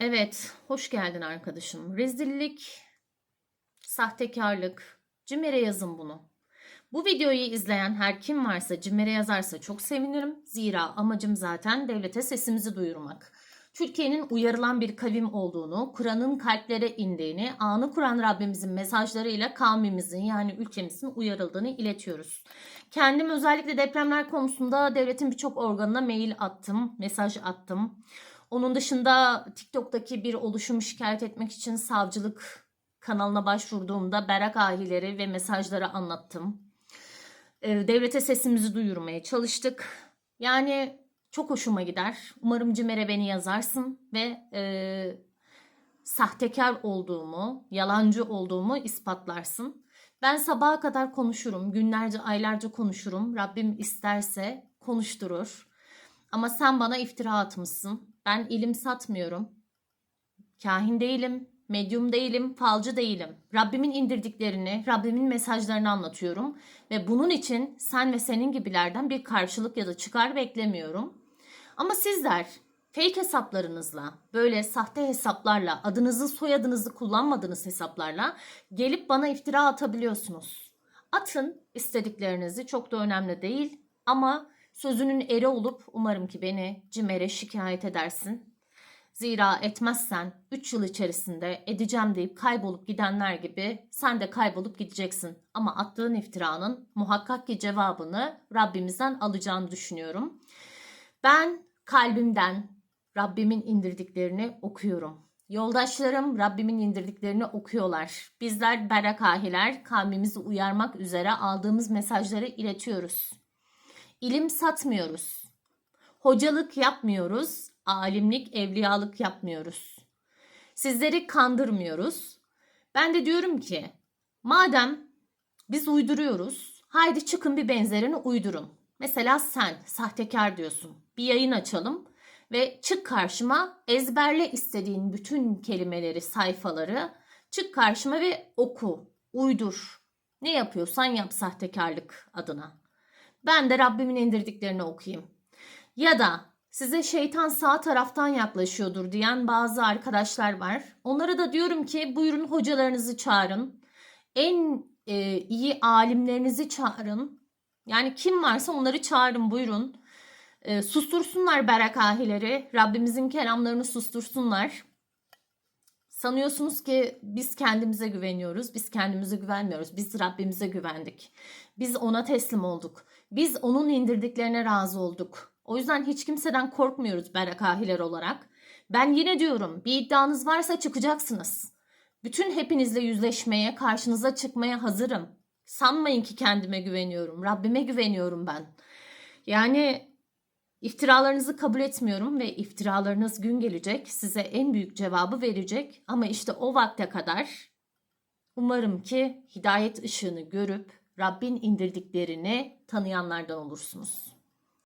Evet, hoş geldin arkadaşım. Rezillik, sahtekarlık, Cimer'e yazın bunu. Bu videoyu izleyen her kim varsa Cimer'e yazarsa çok sevinirim. Zira amacım zaten devlete sesimizi duyurmak. Türkiye'nin uyarılan bir kavim olduğunu, Kur'an'ın kalplere indiğini, anı Kur'an Rabbimizin mesajlarıyla kavmimizin yani ülkemizin uyarıldığını iletiyoruz. Kendim özellikle depremler konusunda devletin birçok organına mail attım, mesaj attım. Onun dışında TikTok'taki bir oluşumu şikayet etmek için savcılık kanalına başvurduğumda Berak ahileri ve mesajları anlattım. Ee, Devlete sesimizi duyurmaya çalıştık. Yani çok hoşuma gider. Umarım Cimer'e beni yazarsın ve e, sahtekar olduğumu, yalancı olduğumu ispatlarsın. Ben sabaha kadar konuşurum, günlerce, aylarca konuşurum. Rabbim isterse konuşturur. Ama sen bana iftira atmışsın. Ben ilim satmıyorum. Kahin değilim, medyum değilim, falcı değilim. Rabbimin indirdiklerini, Rabbimin mesajlarını anlatıyorum. Ve bunun için sen ve senin gibilerden bir karşılık ya da çıkar beklemiyorum. Ama sizler fake hesaplarınızla, böyle sahte hesaplarla, adınızı soyadınızı kullanmadığınız hesaplarla gelip bana iftira atabiliyorsunuz. Atın istediklerinizi çok da önemli değil ama sözünün eri olup umarım ki beni CİMER'e şikayet edersin. Zira etmezsen 3 yıl içerisinde edeceğim deyip kaybolup gidenler gibi sen de kaybolup gideceksin. Ama attığın iftiranın muhakkak ki cevabını Rabbimizden alacağını düşünüyorum. Ben kalbimden Rabbimin indirdiklerini okuyorum. Yoldaşlarım Rabbimin indirdiklerini okuyorlar. Bizler berakahiler kavmimizi uyarmak üzere aldığımız mesajları iletiyoruz. İlim satmıyoruz. Hocalık yapmıyoruz. Alimlik, evliyalık yapmıyoruz. Sizleri kandırmıyoruz. Ben de diyorum ki madem biz uyduruyoruz, haydi çıkın bir benzerini uydurun. Mesela sen sahtekar diyorsun. Bir yayın açalım ve çık karşıma ezberle istediğin bütün kelimeleri, sayfaları çık karşıma ve oku, uydur. Ne yapıyorsan yap sahtekarlık adına. Ben de Rabbimin indirdiklerini okuyayım. Ya da size şeytan sağ taraftan yaklaşıyordur diyen bazı arkadaşlar var. Onlara da diyorum ki buyurun hocalarınızı çağırın. En e, iyi alimlerinizi çağırın. Yani kim varsa onları çağırın buyurun. E, sustursunlar berakahileri. Rabbimizin kelamlarını sustursunlar. Sanıyorsunuz ki biz kendimize güveniyoruz. Biz kendimize güvenmiyoruz. Biz Rabbimize güvendik. Biz ona teslim olduk. Biz onun indirdiklerine razı olduk. O yüzden hiç kimseden korkmuyoruz berakahiler olarak. Ben yine diyorum bir iddianız varsa çıkacaksınız. Bütün hepinizle yüzleşmeye, karşınıza çıkmaya hazırım. Sanmayın ki kendime güveniyorum. Rabbime güveniyorum ben. Yani iftiralarınızı kabul etmiyorum ve iftiralarınız gün gelecek size en büyük cevabı verecek. Ama işte o vakte kadar umarım ki hidayet ışığını görüp Rabbin indirdiklerini tanıyanlardan olursunuz.